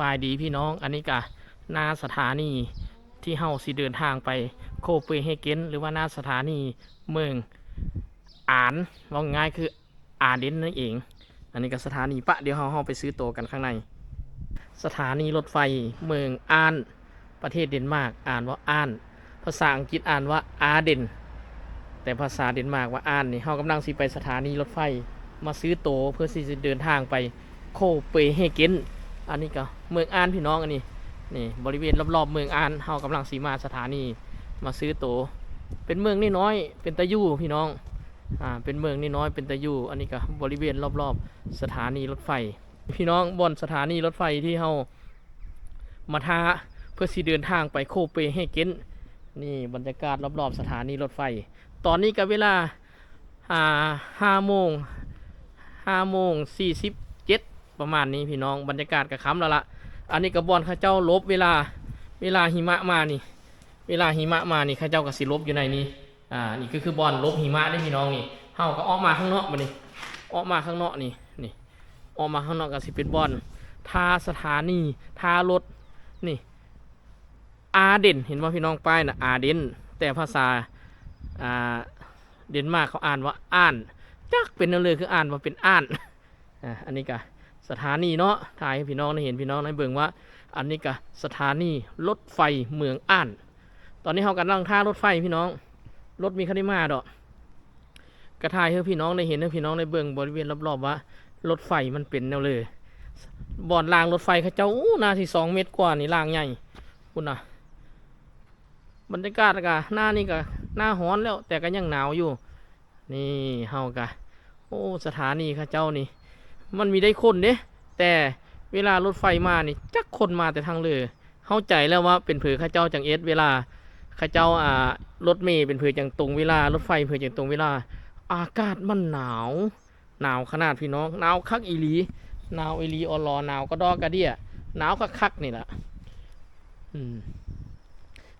ปายดีพี่น้องอันนี้กะหน้าสถานีที่เฮาสิเดินทางไปโคเปเฮเกนหรือว่าหน้าสถานีเมืองอานว่าง่ายคืออาเดนนั่นเอง อันนี้ก็สถานีปะเดี๋ยวเฮาเฮาไปซื้อตัวกันข้างใน สถานีรถไฟเมืองอานประเทศเดนมาร์กอ่านว่าอาน ภาษาอังกฤษอ่านว่าอาเดน แต่ภาษาเดนมาร์กว่าอ่านนี่เฮากำลังสิไปสถานีรถไฟมาซื้อโตวเพื่อที่จะเดินทางไปโคเปเฮเกน อันนี้ก็เมืองอ่านพี่น้องอันนี้นี่บริเวณรอบๆเมืองอ่านเฮากำลังสีมาสถานีมาซื้อโตวเป็นเมืองนี่น้อยเป็นตะยู่พี่น้องอ่าเป็นเมืองนี่น้อยเป็นตะยู่อันนี้ก็บริเวณรอบๆสถานีรถไฟ พี่น้องบนสถานีรถไฟที่เฮามาทาเพื่อสิเดินทางไปโคเปนเฮเกนนี่บรรยากาศรอบๆสถานีรถไฟ ตอนนี้ก็เวลาอ่าห้าโมงห้าโมงสี่สิบ ประมาณนี้พี่น้องบรรยากาศกับค้ำแล้วละอันนี้กระบอนข้าเจ้าลบเวลาเวลาหิมะมานี่ เวลาหิมะมานี่ข้าเจ้าก็สิลบอยู่ในนี้อ่านี่ก็คือบอลลบหิมะได้พี่น้องนี่เฮาก็ออกมาข้างนอกมานี่ออกมาข้างนอกนี่นี่ออกมาข้างนอกก็สิเป็นบอลทาสถานีทารถนี่อาเด่นเห็นว่าพี่น้องป้ายนะอาเด่นแต่ภาษาอ่าเดนมาร์กเขาอ่านว่าอ่านจักเป็นนั่นเลยคืออ่านว่าเป็นอ่านอ่าอันนี้ก็ สถานีเนาะถ่ายให้พี่น้องได้เห็นพี่น้องได้เบิ่งว่า อันนี้ก็สถานีรถไฟเมืองอ่าน ตอนนี้เขากำลังท่ารถไฟพี่น้อง รถมีคันได้มาดอกกระทายให้พี่น้องได้เห็นให้พี่น้องได้เบิ่งบริเวณรอบๆว่ารถไฟมันเป็นแนวเลยบ่อนรางรถไฟเขาเจ้าอู้นาที่สองเมตรกว่านี่รางใหญ่คุณน่ะบรรยากาศกะหน้านี่กะหน้าร้อนแล้วแต่ก็ยังหนาวอยู่ นี่เฮากะโอ้สถานีข้าเจ้านี่ มันมีได้คนเด้แต่เวลารถไฟมานี่จักคนมาแต่ทางเลยเข้าใจแล้วว่าเป็นเผือข้าเจ้าจังเอสเวลาข้าเจ้าอ่ารถเมย์เป็นเผือจังตรงเวลารถไฟเผือจังตรงเวลา อากาศมันหนาว หนาวขนาดพี่น้องหนาวคักอีลีหนาวอีลีออลอหนาวก็ดอกกระเดียหนาวคักๆนี่แหละอืม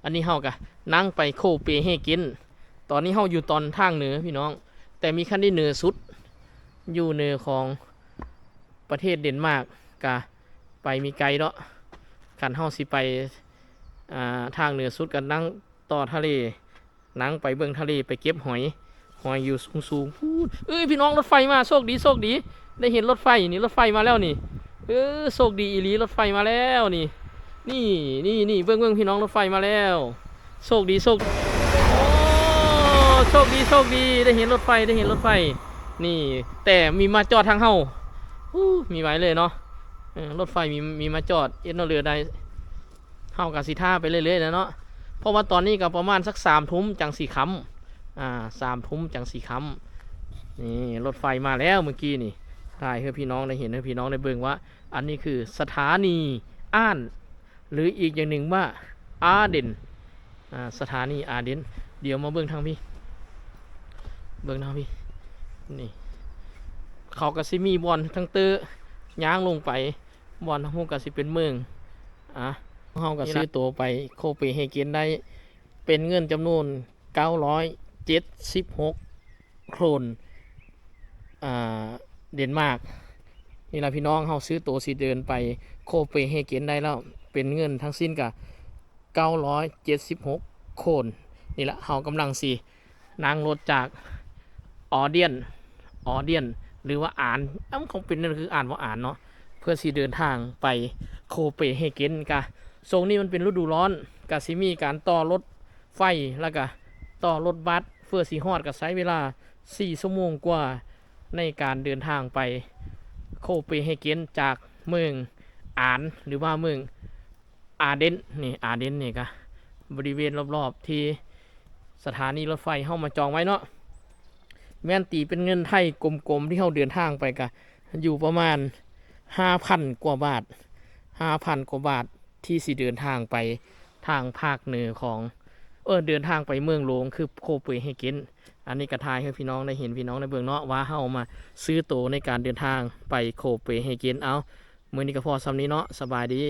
อันนี้เฮากะนั่งไปโคเปนเฮเกนตอนนี้เฮาอยู่ตอนทางเหนือพี่น้อง แต่มีขั้นที่เหนือสุด อยู่เหนือของ ประเทศเดนมาร์กกะไปมีไกลเนาะขันเฮาสิไปาทางเหนือสุดกันนั่งต่อทะเลนั่งไปเบิ่งทะเลไปเก็บหอยหอยอยู่สูงๆพูดเอ้ยพี่น้องรถไฟมาโชคดีโชคดี ได้เห็นรถไฟนี่รถไฟมาแล้วนี่เออโชคดีอีลีรถไฟมาแล้วนี่ นี่นี่นี่เบื้องเบื้องพี่น้องรถไฟมาแล้วโชคดีโชคโอ้โชคดีโชคดีได้เห็นรถไฟได้เห็นรถไฟ นี่ แต่มีมาจอดทางเฮา มีไว้เลยเนาะรถไฟมีมีมาจอดเอ็นเอาเรือได้เฮากับสีท่าไปเรื่อยๆนะเนาะเพราะว่าตอนนี้ก็ประมาณสักสามทุ่มจังสี่คำอ่าสามทุ่มจังสี่คำนี่รถไฟมาแล้วเมื่อกี้นี่ถ่ายให้พี่น้องได้เห็นให้พี่น้องได้เบิ่งว่า อันนี้คือสถานีอ่าน หรืออีกอย่างหนึ่งว่าอาเดนอ่าสถานีอาเดนเดี๋ยวมาเบิ่งทางพี่ เบิ่งทางพี่นี่ เขาก็สิมีบอลทั้งเตอย่างลงไปบอลทั้งหมดก็สิเป็นเมืองอะเฮาก็ซื้อตัวไปโคเปนเฮเกนได้เป็นเงินจำนวน 976 โครนอ่าเดนมาร์กนี่แหละพี่น้องเฮาซื้อตัวสิเดินไปโคเปนเฮเกนได้แล้วเป็นเงินทั้งสิ้นกับ976 โครนนี่แหละเขากำลังสินั่งรถจากออเดียนออเดียน หรือว่าอ่านอ้ำของเป็นนั่นคืออ่านว่าอ่านเนาะเพื่อสิเดินทางไปโคเปนเฮเกนกะโซนนี้มันเป็นฤดูร้อนกะสิมีการต่อรถไฟแล้วก็ต่อรถบัสเพื่อสีฮอดกับใช้เวลา 4 ชั่วโมงกว่าในการเดินทางไปโคเปนเฮเกนจากเมืองอ่านหรือว่าเมืองอาเดนนี่อาเดนนี่ก็บริเวณรอบๆที่สถานีรถไฟเข้ามาจองไว้เนาะ แม่นตีเป็นเงินไทยกลมๆที่เขาเดินทางไปก็อยู่ประมาณห้าพันกว่าบาทห้าพันกว่าบาทที่สิเดินทางไปทางภาคเหนือของเออเดินทางไปเมืองหลวงคือโคเปนเฮเกนอันนี้กระทายให้พี่น้องได้เห็นพี่น้องในเบื้องเนาะว่าเฮามาซื้อโตวในการเดินทางไปโคเปนเฮเกนเอามือนี้ก็พอสำนี้เนาะสบายดี